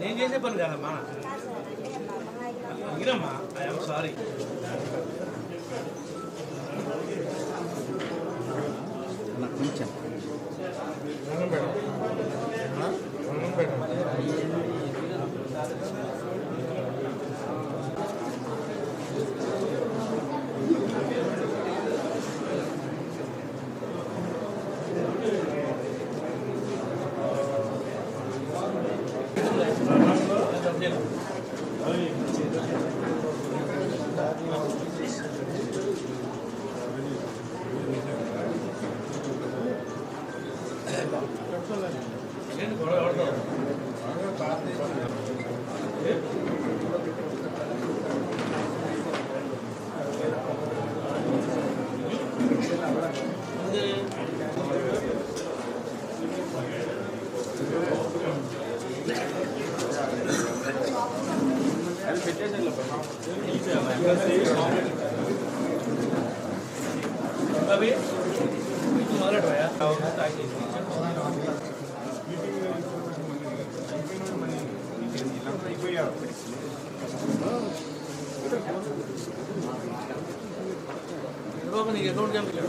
నేను చేసే పని కాదమ్మా. ఇదమ్మా ఐఎమ్ సారీ. అవి మొదలెట్టవా బాబు నీకు అకౌంట్ జంపలేదు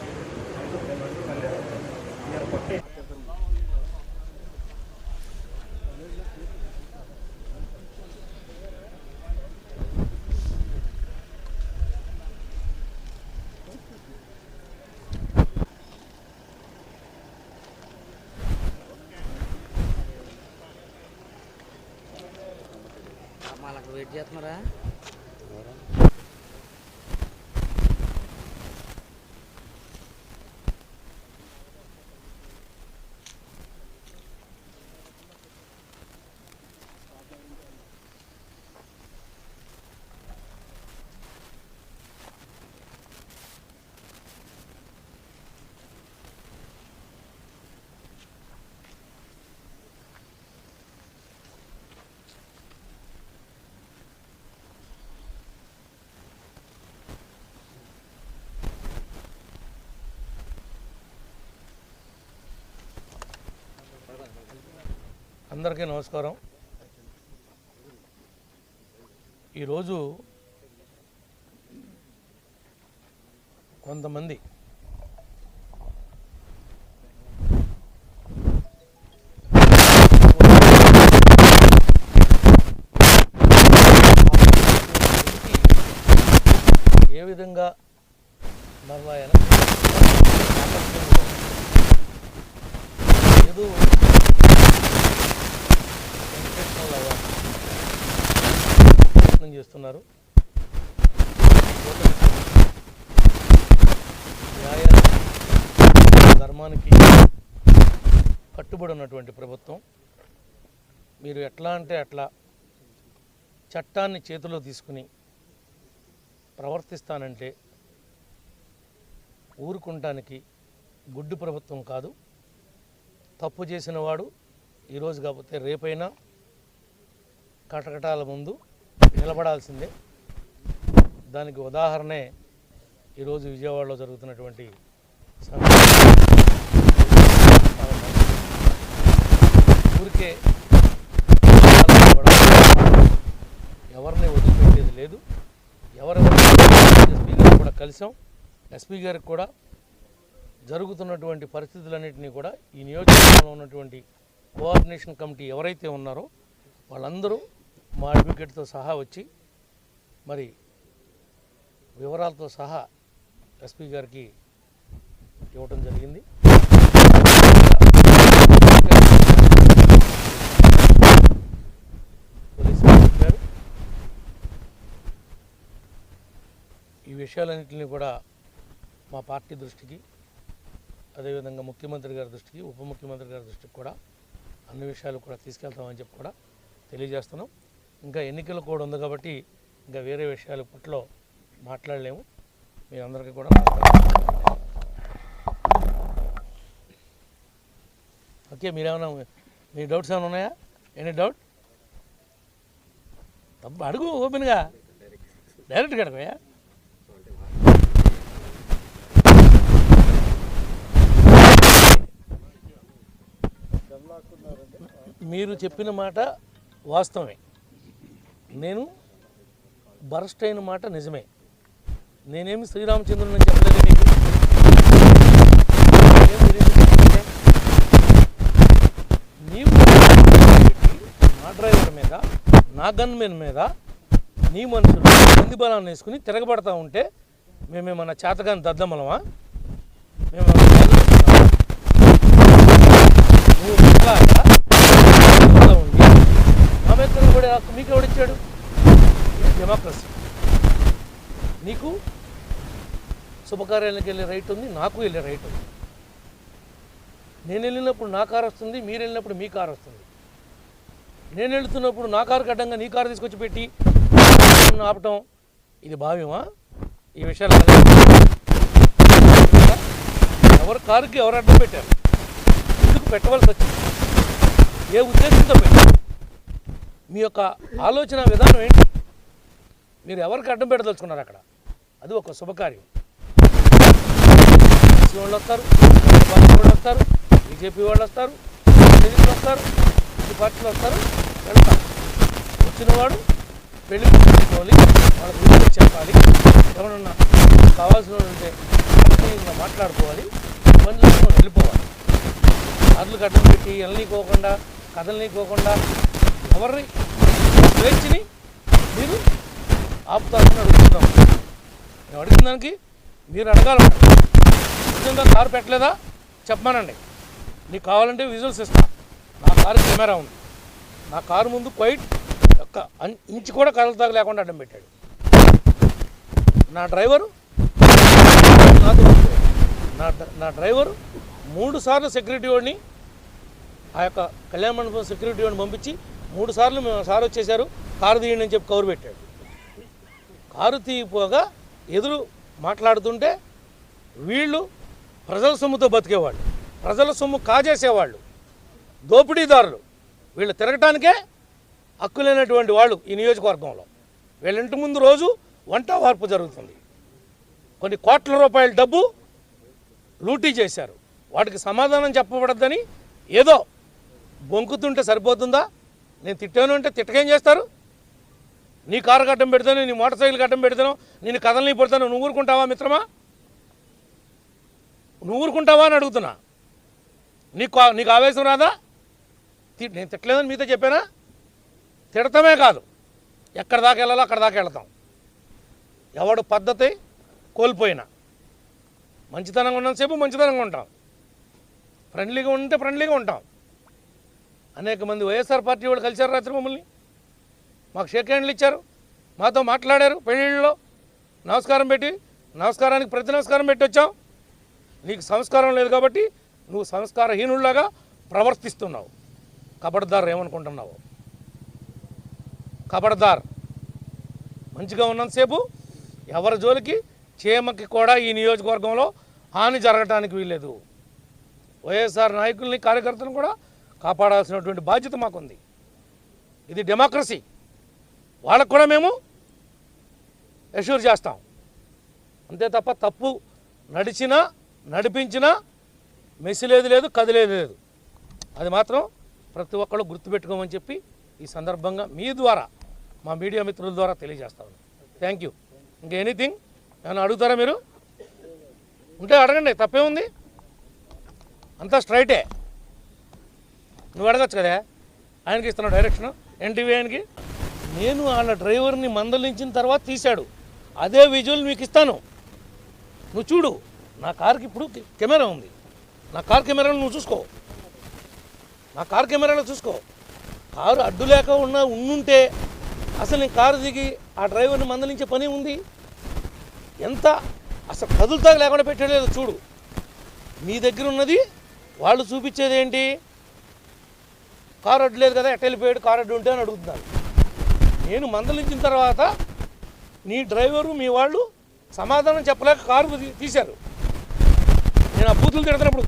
వెయిట్ చేస్తున్నారా? అందరికీ నమస్కారం. ఈరోజు కొంతమంది ఏ విధంగా మరలాయన ఏదో ప్రయత్నం చేస్తున్నారు. న్యాయానికి ధర్మానికి కట్టుబడి ఉన్నటువంటి ప్రభుత్వం మీరు ఎట్లా అంటే అట్లా చట్టాన్ని చేతిలో తీసుకుని ప్రవర్తిస్తానంటే ఊరుకుంటానికి గుడ్డు ప్రభుత్వం కాదు. తప్పు చేసిన వాడు ఈరోజు కాకపోతే రేపైనా కటకటాల ముందు నిలబడాల్సిందే. దానికి ఉదాహరణే ఈరోజు విజయవాడలో జరుగుతున్నటువంటి ఊరికే ఎవరిని వదిలిపెట్టేది లేదు. ఎవరెవరు ఎస్పీ గారు కూడా కలిసాం. ఎస్పీ గారికి కూడా జరుగుతున్నటువంటి పరిస్థితులన్నింటినీ కూడా ఈ నియోజకవర్గంలో ఉన్నటువంటి కోఆర్డినేషన్ కమిటీ ఎవరైతే ఉన్నారో వాళ్ళందరూ మా అడ్వకేట్తో సహా వచ్చి మరి వివరాలతో సహా ఎస్పీ గారికి ఇవ్వటం జరిగింది. చెప్పారు. ఈ విషయాలన్నింటినీ కూడా మా పార్టీ దృష్టికి అదేవిధంగా ముఖ్యమంత్రి గారి దృష్టికి ఉప ముఖ్యమంత్రి గారి దృష్టికి కూడా అన్ని విషయాలు కూడా తీసుకెళ్తామని చెప్పి కూడా తెలియజేస్తున్నాం. ఇంకా ఎన్నికలు కూడా ఉంది కాబట్టి ఇంకా వేరే విషయాలు ఇప్పట్లో మాట్లాడలేము. మీ అందరికీ కూడా ఓకే మీరేమైనా మీ డౌట్స్ ఏమైనా ఉన్నాయా? ఎనీ డౌట్ తప్ప అడుగు ఓపెన్గా. డైరెక్ట్గా అడుగుయా మీరు చెప్పిన మాట వాస్తవమే. నేను బరస్ట్ అయిన మాట నిజమే. నేనేమి శ్రీరామచంద్రుని చెప్పలేదు మీకు నీవు నా డ్రైవర్ మీద నా గన్ మెన్ మీద నీ మనుషులు మంది బలాన్ని వేసుకుని తిరగబడతా ఉంటే మేమేమన్నా చేతగాని దద్దమలమా? మేము నువ్వు ఎవడు హక్కు మీకు ఎవడిచ్చాడు డెమోక్రసీ నీకు శుభకార్యాలకు వెళ్ళే రైట్ ఉంది నాకు వెళ్ళే రైట్ ఉంది. నేను వెళ్ళినప్పుడు నా కారు వస్తుంది మీరు వెళ్ళినప్పుడు మీ కారు వస్తుంది. నేను వెళ్తున్నప్పుడు నా కారు కడ్డంగా నీ కారు తీసుకొచ్చి పెట్టి ఆపటం ఇది భావ్యమా? ఈ విషయాలు ఎవరి కారుకి ఎవరు అడ్డం పెట్టారు? ఎందుకు పెట్టవలసి వచ్చింది? ఏ ఉద్దేశంతో పెట్టారు? మీ యొక్క ఆలోచన విధానం ఏంటి? మీరు ఎవరికి అడ్డం పెట్టదలుచుకున్నారు అక్కడ? అది ఒక శుభకార్యం. ఎస్సీ వాళ్ళు వస్తారు వాళ్ళు వస్తారు బీజేపీ వాళ్ళు వస్తారు తెలుగు వస్తారు ఈ పార్టీలు వస్తారు వెళ్తారు. వచ్చినవాడు పెళ్ళి పెట్టుకోవాలి వాళ్ళకి విలువ చెప్పాలి ఎవరన్నా కావాల్సిన ఉంటే ఆత్మీయంగా మాట్లాడుకోవాలి పనులు వెళ్ళిపోవాలి. కార్లు కట్టం పెట్టి వెళ్ళనీకోకుండా కదలనీకోకుండా ఎవరిని స్వేచ్ఛని మీరు ఆపుతారని అడుగుతున్నాం. నేను అడిగిన దానికి మీరు అడగాలంట నిజంగా కారు పెట్టలేదా? చెప్పమానండి. నీకు కావాలంటే విజువల్స్ ఇస్తా. నా కారు కెమెరా ఉంది. నా కారు ముందు క్వైట్ ఒక్క ఇంచు కూడా కదలతాగు లేకుండా అడ్డం పెట్టాడు. నా డ్రైవరు నాతో నా నా డ్రైవరు మూడు సార్లు సెక్యూరిటీ వాడిని ఆ యొక్క కళ్యాణ మండపం సెక్యూరిటీ వాడిని పంపించి మూడు సార్లు మేము సార్ వచ్చేసారు కారు తీయండి అని చెప్పి కౌరు పెట్టాడు. కారు తీయపోగా ఎదురు మాట్లాడుతుంటే వీళ్ళు ప్రజల సొమ్ముతో బతికేవాళ్ళు ప్రజల సొమ్ము కాజేసేవాళ్ళు దోపిడీదారులు. వీళ్ళు తిరగటానికే హక్కు లేనటువంటి వాళ్ళు ఈ నియోజకవర్గంలో. వీళ్ళ ఇంటి ముందు రోజు వంట వార్పు జరుగుతుంది. కొన్ని కోట్ల రూపాయల డబ్బు లూటీ చేశారు. వాటికి సమాధానం చెప్పబడద్దని ఏదో బొంకుతుంటే సరిపోతుందా? నేను తిట్టాను అంటే తిట్టకేం చేస్తారు? నీ కారు గడ్డం పెడతాను నీ మోటార్ సైకిల్ గడ్డం పెడతాను నేను కథల్ని పెడతాను నువ్వు ఊరుకుంటావా మిత్రమా? నువ్వు ఊరుకుంటావా అని అడుగుతున్నా. నీకు నీకు ఆవేశం రాదా? నేను తిట్టలేదని మీతో చెప్పానా? తిడతామే కాదు. ఎక్కడ దాకా వెళ్ళాలో అక్కడ దాకా వెళ్తాం. ఎవడు పద్ధతి కోల్పోయినా. మంచితనంగా ఉన్నంతసేపు మంచితనంగా ఉంటాం. ఫ్రెండ్లీగా ఉంటే ఫ్రెండ్లీగా ఉంటాం. అనేక మంది వైఎస్ఆర్ పార్టీ వాళ్ళు కలిశారు రాత్రి మమ్మల్ని. మాకు షేక్ హ్యాండ్లు ఇచ్చారు. మాతో మాట్లాడారు పెళ్ళిళ్ళలో నమస్కారం పెట్టి నమస్కారానికి ప్రతి నమస్కారం పెట్టి వచ్చాం. నీకు సంస్కారం లేదు కాబట్టి నువ్వు సంస్కారహీనుల్లాగా ప్రవర్తిస్తున్నావు. కబడ్దార్ ఏమనుకుంటున్నావు? కబడ్దార్. మంచిగా ఉన్నంతసేపు ఎవరి జోలికి చీమకి కూడా ఈ నియోజకవర్గంలో హాని జరగటానికి వీల్లేదు. వైఎస్ఆర్ నాయకుల్ని కార్యకర్తలను కూడా కాపాడాల్సినటువంటి బాధ్యత మాకుంది. ఇది డెమోక్రసీ వాళ్ళకు కూడా మేము ఎష్యూర్ చేస్తాం. అంతే తప్ప తప్పు నడిచినా నడిపించినా మెసిలేదు లేదు కదిలేదు లేదు. అది మాత్రం ప్రతి ఒక్కళ్ళు గుర్తుపెట్టుకోమని చెప్పి ఈ సందర్భంగా మీ ద్వారా మా మీడియా మిత్రుల ద్వారా తెలియజేస్తాను థ్యాంక్ యూ ఇంకా ఎనీథింగ్ ఏమైనా అడుగుతారా మీరు? ఉంటే అడగండి తప్పే ఉంది అంతా స్ట్రైటే నువ్వు అడగచ్చు కదా? ఆయనకి ఇస్తున్నావు డైరెక్షన్ ఎన్టీవీ ఆయనకి. నేను వాళ్ళ డ్రైవర్ని మందలించిన తర్వాత తీశాడు. అదే విజువల్ మీకు ఇస్తాను. నువ్వు చూడు. నా కార్కి ఇప్పుడు కెమెరా ఉంది. నా కార్ కెమెరాలో నువ్వు చూసుకో. నా కార్ కెమెరాలో చూసుకో. కారు అడ్డు లేక ఉన్న ఉండుంటే అసలు నేను కారు దిగి ఆ డ్రైవర్ని మందలించే పని ఉంది? ఎంత? అసలు కదులుతా లేకుండా పెట్టలేదు చూడు. మీ దగ్గర ఉన్నది వాళ్ళు చూపించేది ఏంటి కారు అడ్డు లేదు కదా ఎట్ వెళ్ళిపోయాడు కారు అడ్డు ఉంటే అని అడుగుతున్నారు. నేను మందలించిన తర్వాత నీ డ్రైవరు మీ వాళ్ళు సమాధానం చెప్పలేక కారు తీశారు. నేను ఆ బూతులు తిడుతున్నప్పుడు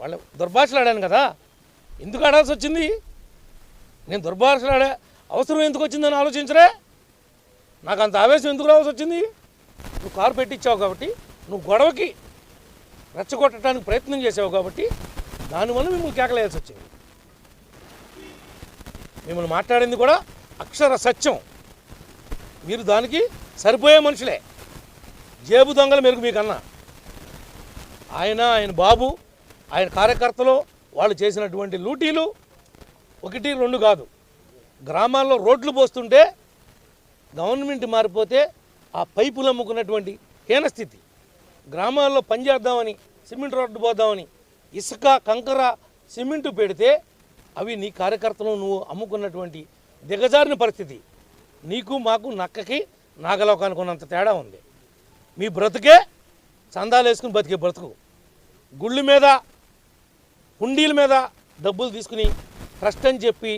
వాళ్ళ దుర్భాషలు ఆడాను కదా ఎందుకు ఆడాల్సి వచ్చింది? నేను దుర్భాషలు ఆడా అవసరం ఎందుకు వచ్చిందని ఆలోచించరే? నాకు అంత ఆవేశం ఎందుకు రావాల్సి వచ్చింది? నువ్వు కారు పెట్టించావు కాబట్టి నువ్వు గొడవకి రెచ్చగొట్టడానికి ప్రయత్నం చేసావు కాబట్టి దానివల్ల మిమ్మల్ని కేకలేయాల్సి వచ్చింది. మిమ్మల్ని మాట్లాడింది కూడా అక్షర సత్యం. మీరు దానికి సరిపోయే మనుషులే. జేబు దొంగల మెరుగు మీకన్నా. ఆయన ఆయన బాబు ఆయన కార్యకర్తలు వాళ్ళు చేసినటువంటి లూటీలు ఒకటి రెండు కాదు. గ్రామాల్లో రోడ్లు పోస్తుంటే గవర్నమెంట్ మారిపోతే ఆ పైపులు అమ్ముకున్నటువంటి హీనస్థితి గ్రామాల్లో పని చేద్దామని సిమెంట్ రోడ్డు పోద్దామని ఇసుక కంకర సిమెంటు పెడితే అవి నీ కార్యకర్తలు నువ్వు అమ్ముకున్నటువంటి దిగజారిన పరిస్థితి. నీకు మాకు నక్కకి నాగలోకానికి ఉన్నంత తేడా ఉంది. మీ బ్రతుకే చందాలు వేసుకుని బతికే బ్రతుకు. గుళ్ళ మీద హుండీల మీద డబ్బులు తీసుకుని ట్రస్ట్ అని చెప్పి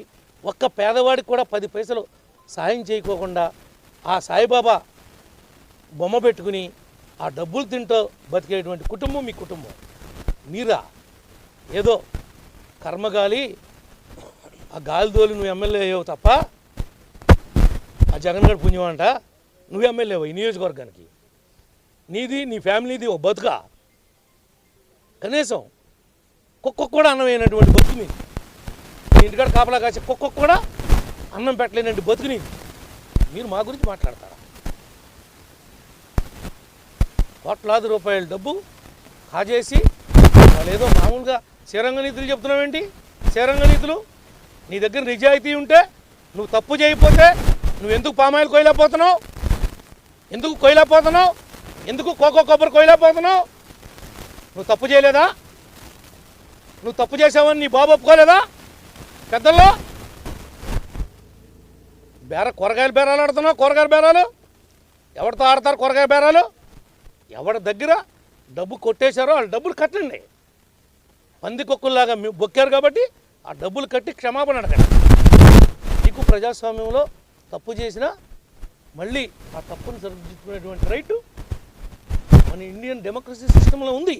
ఒక్క పేదవాడికి కూడా పది పైసలు సాయం చేయకోకుండా ఆ సాయిబాబా బొమ్మ పెట్టుకుని ఆ డబ్బులు తింటూ బతికేటువంటి కుటుంబం మీ కుటుంబం. మీరా? ఏదో కర్మగాలి ఆ గాలి తోలి నువ్వు ఎమ్మెల్యే అయ్యావు తప్ప ఆ జగన్ గారి పుణ్యం అంట. నువ్వు ఎమ్మెల్యే ఈ నియోజకవర్గానికి. నీది నీ ఫ్యామిలీది ఓ బతుక. కనీసం కుక్క కూడా అన్నం అయినటువంటి బతుకు నీది. నీ ఇంటికాడ కాపలా కాసే కుక్క కూడా అన్నం పెట్టలేనటువంటి బతుకు నీది. మీరు మా గురించి మాట్లాడతారా? కోట్లాది రూపాయల డబ్బు కాజేసి వాళ్ళు ఏదో మామూలుగా శ్రీరంగ నీతులు చెప్తున్నావేంటి? శ్రీరంగ నీతులు నీ దగ్గర నిజాయితీ ఉంటే నువ్వు తప్పు చేయకపోతే నువ్వు ఎందుకు పామాయిల్ కొయ్యలేకపోతున్నావు? ఎందుకు కొయ్యలేకపోతున్నావు? ఎందుకు కోకో కొబ్బరి కొయ్యలేకపోతున్నావు? నువ్వు తప్పు చేయలేదా? నువ్వు తప్పు చేసావని నీ బాబు ఒప్పుకోలేదా? పెద్దల్లో? బేర కూరగాయలు బేరాలు ఆడుతున్నావు కూరగాయల బేరాలు? ఎవరితో ఆడతారు కూరగాయ బేరాలు? ఎవరి దగ్గర డబ్బు కొట్టేశారో వాళ్ళ డబ్బులు కట్టండి. పందికొక్కుల్లాగా బొక్కారు కాబట్టి ఆ డబ్బులు కట్టి క్షమాపణ అడగండి. నీకు ప్రజాస్వామ్యంలో తప్పు చేసినా మళ్ళీ ఆ తప్పును సరిదిద్దుకునేటువంటి రైటు మన ఇండియన్ డెమోక్రసీ సిస్టంలో ఉంది.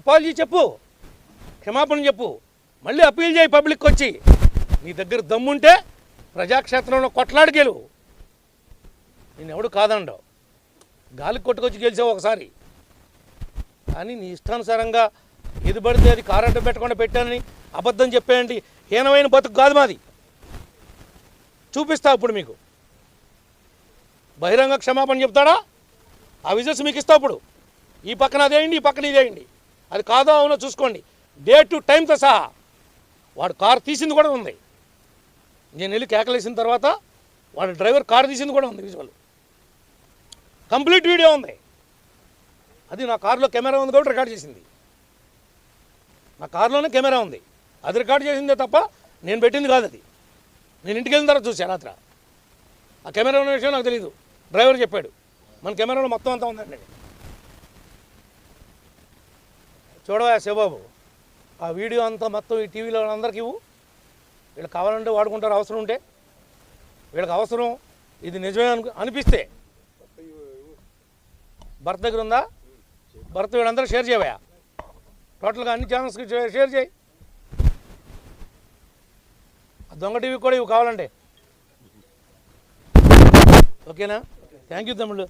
అపాలజీ చెప్పు క్షమాపణ చెప్పు మళ్ళీ అప్పీల్ చేయి పబ్లిక్ వచ్చి. నీ దగ్గర దమ్ముంటే ప్రజాక్షేత్రంలో కొట్లాడి గెలువు నేను ఎవడు కాదండవు గాలికి కొట్టుకొచ్చి గెలిచావు ఒకసారి. కానీ నీ ఇష్టానుసారంగా ఏది పడితే అది కారంట పెట్టకుండా పెట్టానని అబద్ధం చెప్పేయండి. హీనమైన బతుకు కాదు మాది. చూపిస్తా ఇప్పుడు మీకు. బహిరంగ క్షమాపణ చెప్తాడా? ఆ విజయస్ మీకు ఇస్తా అప్పుడు ఈ పక్కన అదేయండి ఈ పక్కన ఇదేయండి అది కాదో అవునో చూసుకోండి. డే టు టైంతో సహా. వాడు కారు తీసింది కూడా ఉంది. నేను వెళ్ళి కేకలేసిన తర్వాత వాడు డ్రైవర్ కారు తీసింది కూడా ఉంది విజువల్ కంప్లీట్ వీడియో ఉంది. అది నా కారులో కెమెరా ఉంది కాబట్టి రికార్డ్ చేసింది. నా కారులోనే కెమెరా ఉంది. అది రికార్డ్ చేసిందే తప్ప నేను పెట్టింది కాదు అది. నేను ఇంటికి వెళ్ళిన తర్వాత చూసా రాత్ర. ఆ కెమెరా ఉన్న విషయం నాకు తెలియదు డ్రైవర్ చెప్పాడు. మన కెమెరాలో మొత్తం అంతా ఉందండి. చూడవా శివబాబు ఆ వీడియో అంతా మొత్తం ఈ టీవీలో అందరికీ ఇవ్వు. వీళ్ళు కావాలంటే వాడుకుంటారు అవసరం ఉంటే. వీళ్ళకి అవసరం ఇది నిజమే అను అనిపిస్తే. భర్త దగ్గర ఉందా? భర్త వీళ్ళందరూ షేర్ చేయవా టోటల్గా అన్ని ఛానల్స్కి షేర్ చేయి ఆ దొంగ టీవీ కూడా ఇవి కావాలండి ఓకేనా? థ్యాంక్ యూ తమ్ముళ్ళు.